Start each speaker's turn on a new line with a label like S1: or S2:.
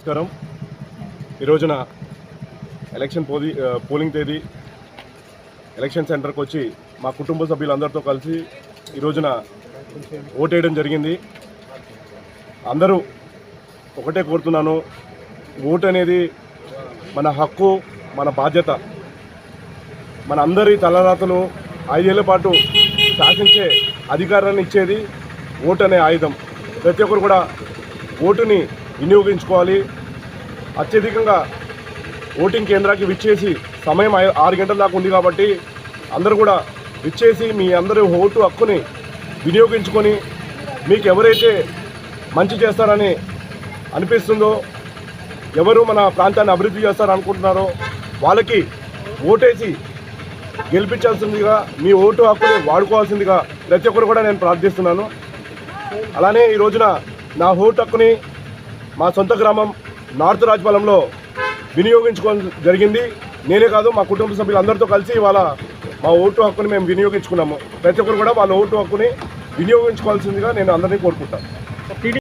S1: నమస్కారం. ఈ రోజున ఎలక్షన్ పోది పోలింగ్ తేదీ ఎలక్షన్ సెంటర్కి వచ్చి మా కుటుంబ సభ్యులందరితో కలిసి ఈ రోజున ఓటేయడం జరిగింది. అందరూ ఒకటే కోరుతున్నాను ఓటు అనేది మన హక్కు మన బాధ్యత. మన అందరి తలరాతను ఐదేళ్ళ పాటు శాసించే అధికారాన్ని ఇచ్చేది ఓటు అనే ఆయుధం. ప్రతి ఒక్కరు కూడా ఓటుని వినియోగించుకోవాలి. అత్యధికంగా ఓటింగ్ కేంద్రానికి విచ్చేసి సమయం ఆరు గంటల దాకా ఉంది కాబట్టి అందరూ కూడా విచ్చేసి మీ అందరి ఓటు హక్కుని వినియోగించుకొని మీకు ఎవరైతే మంచి చేస్తారని అనిపిస్తుందో ఎవరు మన ప్రాంతాన్ని అభివృద్ధి చేస్తారనుకుంటున్నారో వాళ్ళకి ఓటేసి గెలిపించాల్సిందిగా మీ ఓటు హక్కుని వాడుకోవాల్సిందిగా ప్రతి ఒక్కరు కూడా నేను ప్రార్థిస్తున్నాను. అలానే ఈ రోజున నా ఓటు హక్కుని మా సొంత గ్రామం నార్త్ రాజపాలెంలో వినియోగించుకోవడం జరిగింది. నేనే కాదు మా కుటుంబ సభ్యులందరితో కలిసి ఇవాళ మా ఓటు హక్కుని మేము వినియోగించుకున్నాము. ప్రతి ఒక్కరు కూడా వాళ్ళ ఓటు హక్కుని వినియోగించుకోవాల్సిందిగా నేను అందరినీ కోరుకుంటాను.